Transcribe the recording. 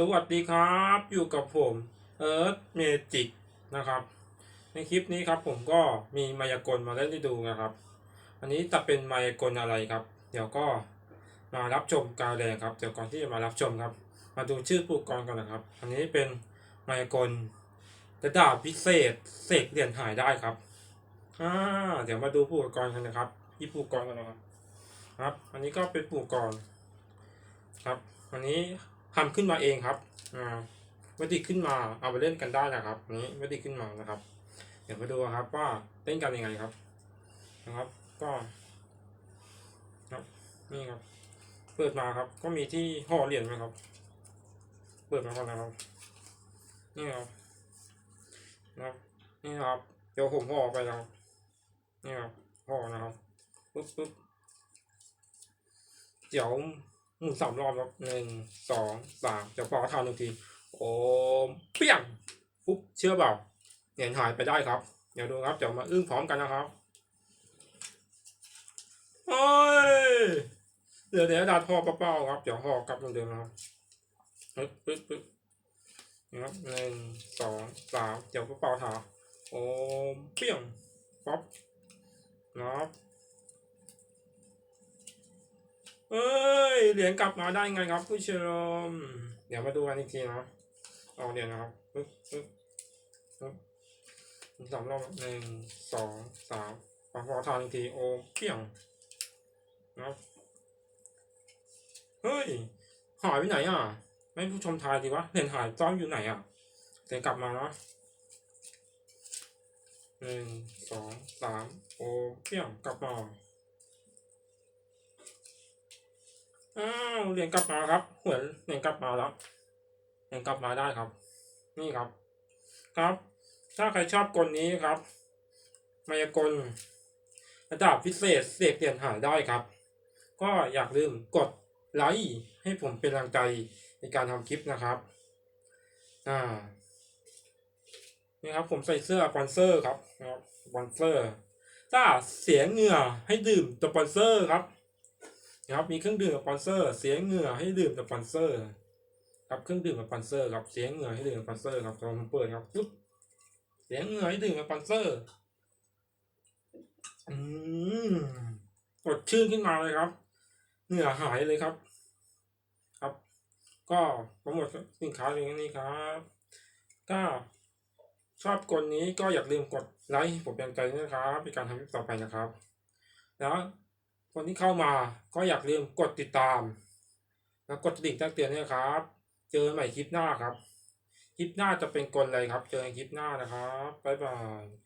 สวัสดีครับอยู่กับผมเอิร์ธเมจิกนะครับ ในคลิปนี้ครับผมก็มีมายากลมาเล่นให้ดูนะครับ อันนี้จะเป็นมายากลอะไรครับ เดี๋ยวก็มารับชมการแดงครับเดี๋ยวก่อนที่จะมารับชมครับ มาดูชื่อผู้กรก่อนนะครับ อันนี้เป็นมายากลระดาบพิเศษเสกเหรียญหายได้ครับอ่าเดี๋ยวมาดูผู้กรกันนะครับที่ผู้กรกันนะครับ ครับ อันนี้ก็เป็นผู้กรครับ อันนี้ ทำขึ้นมาเองครับอ่าไม่ได้ขึ้นมาเอาไปเล่นกันได้นะครับอันนี้ไม่ได้ขึ้นมานะครับ เดี๋ยวมาดูครับว่าเล่นกันยังไงครับนะครับ ก็ครับนี่ครับ เปิดมาครับ ก็มีที่ห่อเหรียญไหมครับ เปิดมาก่อนนะครับ นี่ครับนะครับนี่ครับเดี๋ยวผมห่อไปนะครับนี่ครับห่อนะครับปึ๊บปึ๊บเดี๋ยวหมุน สามรอบครับหนึ่งสองสามเดี๋ยวพอทาหนึ่งที โอมเปี้ยงปุ๊บเชื่อเปล่าเหรียญหายไปได้ครับ เดี๋ยวดูครับเดี๋ยวมาอึ้งพร้อมกันนะครับโอ้ยเดี๋ยวเดี๋ยวดัดหอเป้าๆครับ เดี๋ยวหอกลับเหมือนเดิมนะครับปึ๊บปึ๊บปึ๊บนะครับหนึ่งสองสามเดี๋ยวเป้าๆถาโอมเปี้ยงป๊อปนะครับ เอ้ยเหรียญกลับมาได้ไงครับผู้ชม เดี๋ยวมาดูกันอีกทีนะเอาเหรียญนะครับปึ๊บปึ๊บปึ๊บสามรอบหนึ่งสองสามพอพอทานอีกทีโอมเพียงนะเฮ้ยหายไปไหนอะ ไม่ผู้ชมทายดีวะเหรียญหายซ่อนอยู่ไหนอะเหรียญกลับมาเนาะหนึ่งสองสามโอมเพียงกลับมา อ้าวเหรียญกลับมาครับเหมือนเหรียญกลับมาแล้วเหรียญกลับมาได้ครับ นี่ครับ ครับ ถ้าใครชอบกลนี้ครับ มายากลระดับพิเศษเสกเหรียญหายได้ครับ ก็อยากลืมกดไลค์ให้ผมเป็นกำลังใจในการทำคลิปนะครับอ่านี่ครับผมใส่เสื้อสปอนเซอร์ครับนะครับสปอนเซอร์ถ้าเสียเหงื่อให้ดื่มสปอนเซอร์ครับ นะครับมีเครื่องดื่มสปอนเซอร์ เสียเหงื่อให้ดื่มสปอนเซอร์ครับเครื่องดื่มสปอนเซอร์ครับเสียเหงื่อให้ดื่มสปอนเซอร์ครับลองเปิดครับปุ๊บเสียเหงื่อให้ดื่มสปอนเซอร์อืมกดชื่นขึ้นมาเลยครับ เหงื่อหายเลยครับ ครับ ก็โปรโมทสินค้าอย่างนี้ครับก็ชอบกลนี้ก็อย่าลืมกดไลค์ผมเป็นใจนะครับในการทำคลิปต่อไปนะครับ แล้ว คนที่เข้ามาก็อยากลืมกดติดตาม แล้วกดกระดิ่งแจ้งเตือนด้วยครับ เจอใหม่คลิปหน้าครับ คลิปหน้าจะเป็นกลอะไรครับ เจอในคลิปหน้านะครับบ๊ายบาย